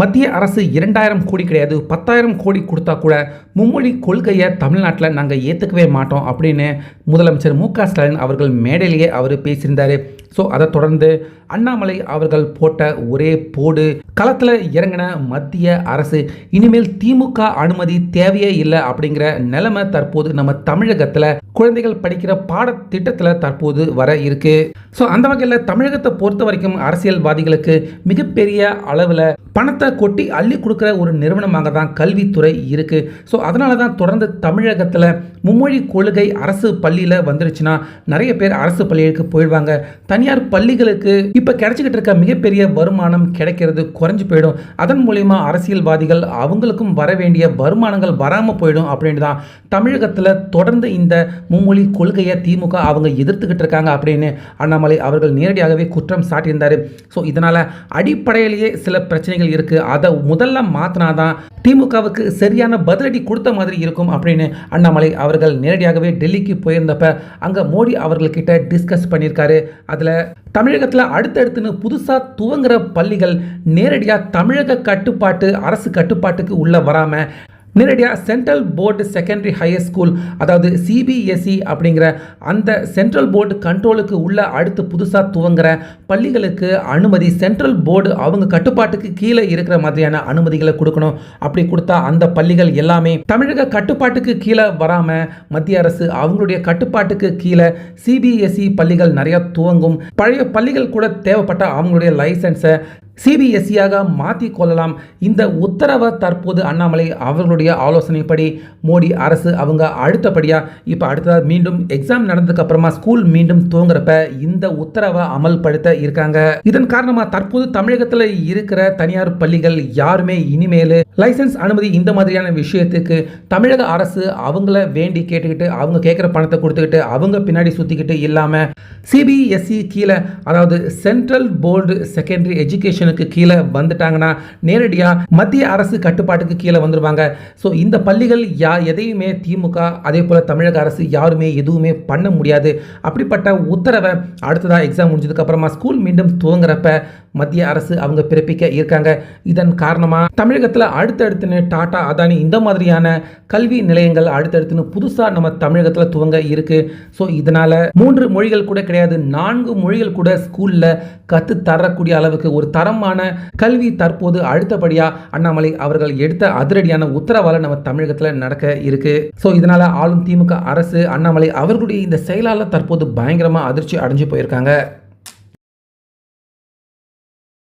மத்திய அரசு இரண்டாயிரம் கோடி கிடையாது பத்தாயிரம் கோடி கொடுத்தா கூட மும்மொழி கொள்கையை தமிழ்நாட்டில் நாங்கள் ஏற்றுக்கவே மாட்டோம் அப்படின்னு முதலமைச்சர் மு க ஸ்டாலின் அவர்கள் மேடையிலேயே அவர் பேசியிருந்தார். ஸோ அதை தொடர்ந்து அண்ணாமலை அவர்கள் போட்ட ஒரே போடு. களத்தில் இறங்கின மத்திய அரசு இனிமேல் திமுக அனுமதி தேவையே இல்லை அப்படிங்கிற நிலைமை தற்போது நம்ம தமிழகத்தில் குழந்தைகள் படிக்கிற பாடத்திட்டத்தில் தற்போது வர இருக்கு. ஸோ அந்த வகையில் தமிழகத்தை பொறுத்த வரைக்கும் அரசியல்வாதிகளுக்கு மிகப்பெரிய அளவில் பணத்தை கொட்டி அள்ளி கொடுக்குற ஒரு நிறுவனமாக தான் கல்வித்துறை இருக்கு. ஸோ அதனால தான் தொடர்ந்து தமிழகத்தில் மும்மொழி கொள்கை அரசு பள்ளியில் வந்துருச்சுன்னா நிறைய பேர் அரசு பள்ளிகளுக்கு போயிடுவாங்க. தனியார் பள்ளிகளுக்கு இப்போ கிடைச்சிக்கிட்டு இருக்க மிகப்பெரிய வருமானம் கிடைக்கிறது குறைஞ்சு போயிடும். அதன் மூலயமா அரசியல்வாதிகள் அவங்களுக்கும் வர வேண்டிய வருமானங்கள் வராமல் போயிடும் அப்படின்னு தான் தமிழகத்தில் தொடர்ந்து இந்த மும்மொழி கொள்கையை திமுக அவங்க எதிர்த்துக்கிட்டு இருக்காங்க அப்படின்னு அண்ணாமலை அவர்கள் நேரடியாகவே குற்றம் சாட்டியிருந்தார். ஸோ இதனால் அடிப்படையிலேயே சில பிரச்சனைகள் இருக்குது அதை முதல்ல மாற்றினாதான் திமுகவுக்கு சரியான பதிலடி கொடுத்த மாதிரி இருக்கும் அப்படின்னு அண்ணாமலை அவர்கள் நேரடியாகவே டெல்லிக்கு போயிருந்தப்ப அங்கே மோடி அவர்கள்கிட்ட டிஸ்கஸ் பண்ணியிருக்காரு. அதில் தமிழகத்தில் அடுத்தடுத்துன்னு புதுசாக துவங்குற பள்ளிகள் நேரடியாக தமிழக கட்டுப்பாட்டு அரசு கட்டுப்பாட்டுக்கு உள்ளே வராமல் நேரடியாக central board secondary higher school அதாவது சிபிஎஸ்இ அப்படிங்கிற அந்த சென்ட்ரல் போர்டு கண்ட்ரோலுக்கு உள்ள அடுத்து புதுசாக துவங்குற பள்ளிகளுக்கு அனுமதி சென்ட்ரல் போர்டு அவங்க கட்டுப்பாட்டுக்கு கீழே இருக்கிற மாதிரியான அனுமதிகளை கொடுக்கணும். அப்படி கொடுத்தா அந்த பள்ளிகள் எல்லாமே தமிழக கட்டுப்பாட்டுக்கு கீழே வராமல் மத்திய அரசு அவங்களுடைய கட்டுப்பாட்டுக்கு கீழே சிபிஎஸ்இ பள்ளிகள் நிறையா துவங்கும். பழைய பள்ளிகள் கூட தேவைப்பட்ட அவங்களுடைய லைசன்ஸை சிபிஎஸ்சியாக மாற்றி கொள்ளலாம். இந்த உத்தரவை தற்போது அண்ணாமலை அவர்களுடைய ஆலோசனைப்படி மோடி அரசு அவங்க அடுத்தபடியாக இப்போ அடுத்ததாக மீண்டும் எக்ஸாம் நடந்ததுக்கு அப்புறமா ஸ்கூல் மீண்டும் துவங்குறப்ப இந்த உத்தரவை அமல்படுத்த இருக்காங்க. இதன் காரணமாக தற்போது தமிழகத்தில் இருக்கிற தனியார் பள்ளிகள் யாருமே இனிமேல் லைசன்ஸ் அனுமதி இந்த மாதிரியான விஷயத்துக்கு தமிழக அரசு அவங்கள வேண்டி கேட்டுக்கிட்டு அவங்க கேட்குற பணத்தை கொடுத்துக்கிட்டு அவங்க பின்னாடி சுற்றிக்கிட்டு இல்லாமல் சிபிஎஸ்சி கீழே அதாவது சென்ட்ரல் போர்டு செகண்டரி எஜுகேஷனுக்கு கீழே வந்துட்டாங்கன்னா நேரடியாக மத்திய அரசு கட்டுப்பாட்டுக்கு கீழே வந்துடுவாங்க ஸோ இந்த பள்ளிகள் யா எதையுமே திமுக அதே போல் தமிழக அரசு யாருமே எதுவுமே பண்ண முடியாது. அப்படிப்பட்ட உத்தரவை அடுத்ததாக எக்ஸாம் முடிஞ்சதுக்கு அப்புறமா ஸ்கூல் மீண்டும் துவங்குறப்ப மத்திய அரசு அவங்க பிறப்பிக்க இருக்காங்க. இதன் காரணமாக தமிழகத்தில் அடுத்தடுத்துன்னு டாடா அதானி இந்த மாதிரியான கல்வி நிலையங்கள் அடுத்தடுத்துன்னு புதுசாக நம்ம தமிழகத்தில் துவங்க இருக்கு. ஸோ இதனால் மூன்று மொழிகள் கூட கிடையாது. நான்கு மொழிகள் கூட ஸ்கூலில் கற்று தரக்கூடிய அளவுக்கு ஒரு தரமான கல்வி தற்போது அடுத்தபடியாக அண்ணாமலை அவர்கள் எடுத்த அதிரடியான உத்தரவால் நம்ம தமிழகத்தில் நடக்க இருக்கு. ஸோ இதனால் ஆளும் திமுக அரசு அண்ணாமலை அவர்களுடைய இந்த செயலால் தற்போது பயங்கரமாக அதிர்ச்சி அடைஞ்சு போயிருக்காங்க.